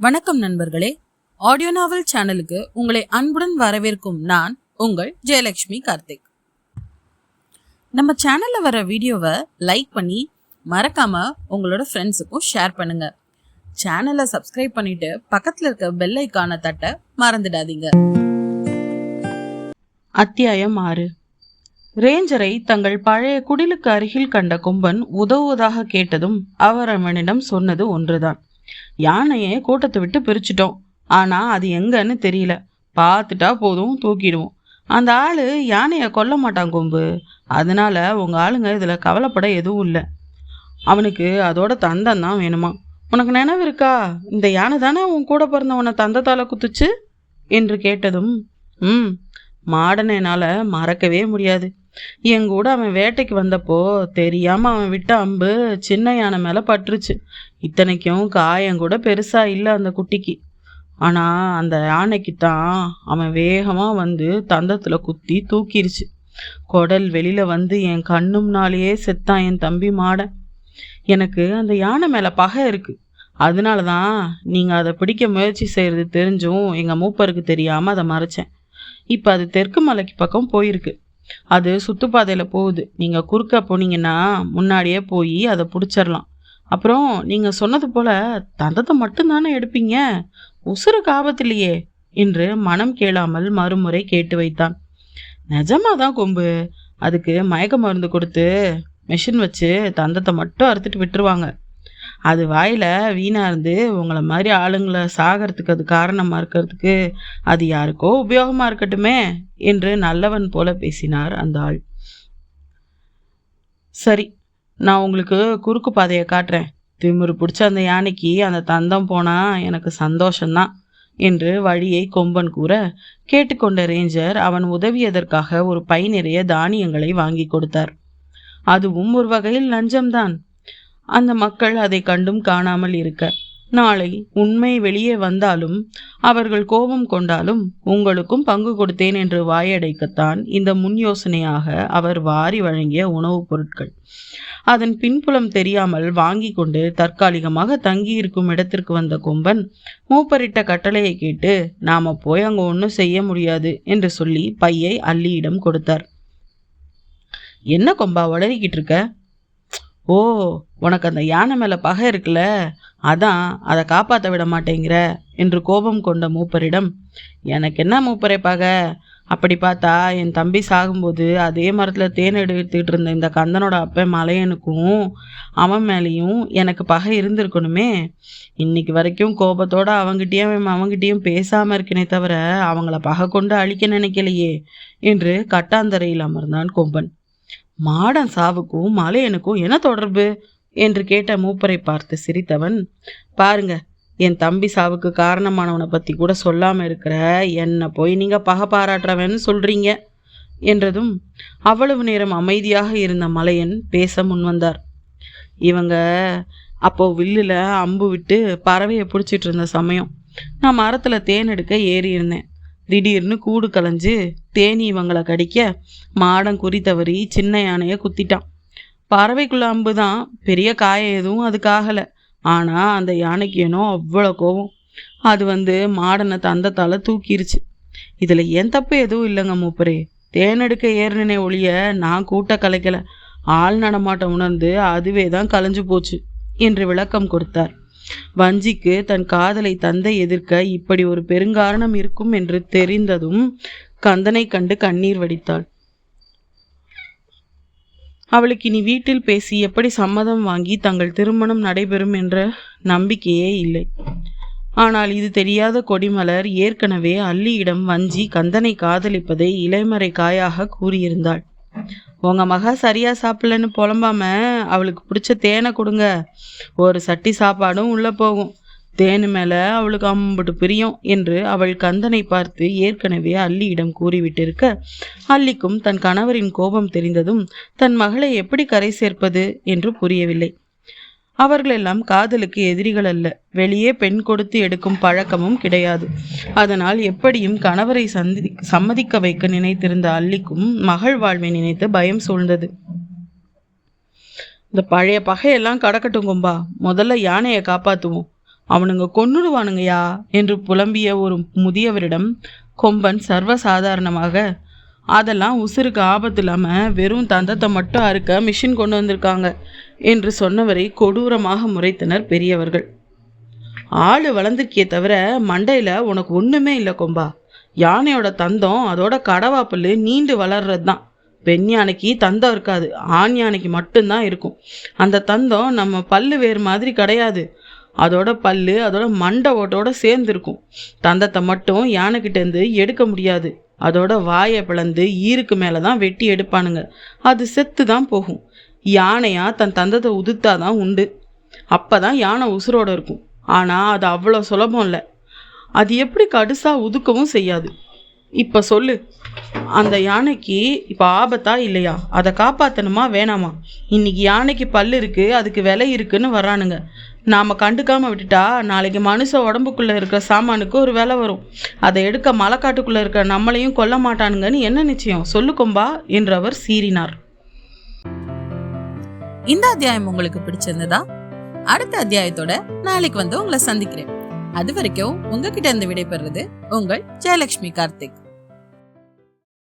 வணக்கம் நண்பர்களே. ஆடியோ நாவல் சேனலுக்கு உங்களை அன்புடன் வரவேற்கும் நான் உங்கள் ஜெயலட்சுமி கார்த்திக். நம்ம சேனல்ல வர வீடியோவை லைக் பண்ணி மறக்காம உங்களோட ஃப்ரெண்ட்ஸுக்கும் ஷேர் பண்ணுங்க. சேனலை சப்ஸ்கிரைப் பண்ணிட்டு பக்கத்துல இருக்க பெல் ஐக்கான தட்ட மறந்துடாதீங்க. அத்தியாயம் ஆறு. ரேஞ்சரை தங்கள் பழைய குடிலுக்கு அருகில் கண்ட கும்பன் உதவுவதாக கேட்டதும் அவர் அவனிடம் சொன்னது ஒன்றுதான். யானையை கூட்டத்தை விட்டு பிரிச்சிட்டோம். ஆனால் அது எங்கன்னு தெரியல. பார்த்துட்டா போதும் தூக்கிடுவோம். அந்த ஆள் யானையை கொல்ல மாட்டான் கொம்பு. அதனால உங்கள் ஆளுங்க இதில் கவலைப்பட எதுவும் இல்லை. அவனுக்கு அதோட தந்தம் தான் வேணுமா? உனக்கு நினைவு இருக்கா? இந்த யானை தானே உன் கூட பிறந்தவனை தந்தத்தால் குத்துச்சு? என்று கேட்டதும் ம் மாடனை என்னால் மறக்கவே முடியாது. என் கூட அவன் வேட்டைக்கு வந்தப்போ தெரியாம அவன் விட்ட அம்பு சின்ன யானை மேல பட்டுருச்சு. இத்தனைக்கும் காயம் கூட பெருசா இல்லை அந்த குட்டிக்கு. ஆனா அந்த யானைக்கு தான் அவன் வேகமா வந்து தந்தத்துல குத்தி தூக்கிருச்சு. குடல் வெளியில வந்து என் கண்ணு முன்னாலேயே செத்தான் என் தம்பி மாடன். எனக்கு அந்த யானை மேல பகை இருக்கு. அதனால தான் நீங்க அதை பிடிக்க முயற்சி செய்யறது தெரிஞ்சும் எங்க மூப்பருக்கு தெரியாம அதை மறைச்சேன். இப்போ அது தெற்கு மலைக்கு பக்கம் போயிருக்கு. அது சுத்துப்பாதையில் போகுது. நீங்கள் குறுக்க போனீங்கன்னா முன்னாடியே போய் அதை பிடிச்சிடலாம் அப்புறம் நீங்கள் சொன்னது போல் தந்தத்தை மட்டும்தானே எடுப்பீங்க? உசுருக்கு ஆபத்தில்லையே என்று மனம் கேளாமல் மறுமுறை கேட்டு வைத்தான். நிஜமாதான் கொம்பு. அதுக்கு மயக்க மருந்து கொடுத்து மிஷின் வச்சு தந்தத்தை மட்டும் அறுத்துட்டு விட்டுருவாங்க. அது வாயில் வீணாக இருந்து உங்களை மாதிரி ஆளுங்களை சாகிறதுக்கு அது காரணமாக இருக்கிறதுக்கு அது யாருக்கோ உபயோகமாக இருக்கட்டுமே என்று நல்லவன் போல பேசினார் அந்த ஆள். சரி நான் உங்களுக்கு குறுக்கு பாதையை காட்டுறேன். திமிரு பிடிச்ச அந்த யானைக்கு அந்த தந்தம் போனால் எனக்கு சந்தோஷந்தான் என்று வழியை கொம்பன் கூற கேட்டுக்கொண்ட ரேஞ்சர் அவன் உதவியதற்காக ஒரு பை நிறைய தானியங்களை வாங்கி கொடுத்தார். அதுவும் ஒரு வகையில் லஞ்சம்தான். அந்த மக்கள் அதை கண்டும் காணாமல் இருக்க. நாளை உண்மை வெளியே வந்தாலும் அவர்கள் கோபம் கொண்டாலும் உங்களுக்கும் பங்கு கொடுத்தேன் என்று வாயடைக்கத்தான் இந்த முன் யோசனையாக அவர் வாரி வழங்கிய உணவுப் பொருட்கள். அதன் பின்புலம் தெரியாமல் வாங்கி கொண்டு தற்காலிகமாக தங்கியிருக்கும் இடத்திற்கு வந்த கொம்பன் மூப்பரிட்ட கட்டளையை கேட்டு நாம போய் அங்கே ஒன்றும் செய்ய முடியாது என்று சொல்லி பையை அள்ளியிடம் கொடுத்தார். என்ன கொம்பா உளறிக்கிட்டு இருக்க? ஓ உனக்கு அந்த யானை மேலே பகை இருக்குல்ல? அதான் அதை காப்பாற்ற விட மாட்டேங்கிற என்று கோபம் கொண்ட மூப்பரிடம் எனக்கு என்ன மூப்பரை பகை? அப்படி பார்த்தா என் தம்பி சாகும்போது அதே மரத்தில் தேன் எடுத்துக்கிட்டு இருந்த இந்த கந்தனோட அப்பன் மலையனுக்கும் அவன் மேலேயும் எனக்கு பகை இருந்திருக்கணுமே. இன்னைக்கு வரைக்கும் கோபத்தோட அவங்ககிட்டயும் அவங்ககிட்டயும் பேசாமல் இருக்கனே தவிர அவங்கள பகை கொண்டு அழிக்க நினைக்கலையே என்று கட்டாந்தரையில் அமர்ந்தான் கொம்பன் மாடன் சாவுக்கும் மலையனுக்கும் என்ன தொடர்பு? என்று கேட்ட மூப்பரை பார்த்து சிரித்தவன் பாருங்க என் தம்பி சாவுக்கு காரணமானவனை பற்றி கூட சொல்லாமல் இருக்கிற என்னை போய் நீங்கள் பகை பாராட்டுறவன்னு சொல்கிறீங்க என்றதும் அவ்வளவு நேரம் அமைதியாக இருந்த மலையன் பேச முன்வந்தார் இவங்க அப்போ வில்லில் அம்பு விட்டு பறவையை பிடிச்சிட்டு இருந்த சமயம் நான் மரத்தில் தேன் எடுக்க ஏறி இருந்தேன் திடீர்னு கூடு கலைஞ்சு தேனி இவங்களை கடிக்க மாடம் குறி தவறி சின்ன யானையை குத்திட்டான். பறவைக்குள்ள அம்பு தான் பெரிய காயம் எதுவும் அதுக்காகலை. ஆனால் அந்த யானைக்கு ஏனோ அவ்வளோ கோவம் அது வந்து மாடனை தந்தத்தால் தூக்கிருச்சு. இதில் என் தப்பு எதுவும் இல்லைங்க மூப்பரே? தேனெடுக்க ஏறினே ஒழிய நான் கூட்ட கலைக்கலை. ஆள் நடமாட்டம் உணர்ந்து அதுவே தான் கலைஞ்சு போச்சு என்று விளக்கம் கொடுத்தார். வஞ்சிக்கு தன் காதலை தந்தை எதிர்க்க இப்படி ஒரு பெருங்காரணம் இருக்கும் என்று தெரிந்ததும் கந்தனை கண்டு கண்ணீர் வடித்தாள். அவளுக்கு இனி வீட்டில் பேசி எப்படி சம்மதம் வாங்கி தங்கள் திருமணம் நடைபெறும் என்ற நம்பிக்கையே இல்லை. ஆனால் இது தெரியாத கொடிமலர் ஏற்கனவே அல்லியிடம் வஞ்சி கந்தனை காதலிப்பதை இலைமறை காயாக கூறியிருந்தாள். உங்க மகா சரியா சாப்பிடலன்னு புலம்பாம அவளுக்கு பிடிச்ச தேனை கொடுங்க. ஒரு சட்டி சாப்பாடும் உள்ள போகும். தேனு மேல அவளுக்கு அம்புட்டு பிரியம் என்று அவள் கந்தனை பார்த்து ஏற்கனவே அல்லியிடம் கூறிவிட்டிருக்க அல்லிக்கும் தன் கணவரின் கோபம் தெரிந்ததும் தன் மகளை எப்படி கரை சேர்ப்பது என்று புரியவில்லை. அவர்களெல்லாம் காதலுக்கு எதிரிகள் அல்ல வெளியே பெண் கொடுத்து எடுக்கும் பழக்கமும் கிடையாது. அதனால் எப்படியும் கணவரை சந்தி சம்மதிக்க வைக்க நினைத்திருந்த அல்லிக்கும் மகள் வாழ்வை நினைத்து பயம் சூழ்ந்தது. இந்த பழைய பகையெல்லாம் கடக்கட்டும் கும்பா முதல்ல யானையை காப்பாற்றுவோம் அவனுங்க கொன்னுடுவானுங்கயா என்று புலம்பிய ஒரு முதியவரிடம் கொம்பன் சர்வசாதாரணமாக அதெல்லாம் உசுருக்கு ஆபத்து இல்லாமல் வெறும் தந்தத்தை மட்டும் அறுக்க மிஷின் கொண்டு வந்திருக்காங்க என்று சொன்னவரை கொடூரமாக முறைத்தனர் பெரியவர்கள். ஆள் வளர்ந்துருக்கிய தவிர மண்டையில் உனக்கு ஒன்றுமே இல்லை கொம்பா. யானையோட தந்தம் அதோட கடவாப்பல் நீண்டு வளர்றது தான் பெண் யானைக்கு தந்தம் இருக்காது ஆண் யானைக்கு மட்டும்தான் இருக்கும். அந்த தந்தம் நம்ம பல்லு வேறு மாதிரி கிடையாது. அதோட பல்லு அதோட மண்டை ஓட்டோட சேர்ந்துருக்கும். தந்தத்தை மட்டும் யானைக்கிட்டேருந்து எடுக்க முடியாது. அதோட வாயை பிளந்து ஈருக்கு மேலே தான் வெட்டி எடுப்பானுங்க. அது செத்து தான் போகும். யானையா தன் தந்தத்தை உதுத்தாதான் உண்டு. அப்போ தான் யானை உசுரோடு இருக்கும். ஆனால் அது அவ்வளோ சுலபம் இல்லை. அது எப்படி கடுசாக உதுக்கவும் செய்யாது. இப்போ சொல்லு. அந்த யானைக்கு இப்போ ஆபத்தா இல்லையா? அதை காப்பாற்றணுமா வேணாமா? இன்னைக்கு யானைக்கு பல்லு இருக்கு அதுக்கு விலை இருக்குன்னு வர்றானுங்க. நாம் கண்டுக்காம விட்டுட்டா நாளைக்கு மனுஷ உடம்புக்குள்ளே இருக்கிற சாமானுக்கு ஒரு விலை வரும். அதை எடுக்க மலைக்காட்டுக்குள்ளே இருக்கிற நம்மளையும் கொல்ல மாட்டானுங்கன்னு என்ன நிச்சயம்? சொல்லு கொம்பா என்றவர் சீறினார். இந்த அத்தியாயம் உங்களுக்கு பிடிச்சிருந்ததா? அடுத்த அத்தியாயத்தோட நாளைக்கு வந்து உங்களை சந்திக்கிறேன். அது வரைக்கும் உங்ககிட்ட இருந்து விடைபெறுறது உங்கள் ஜெயலட்சுமி கார்த்திக்.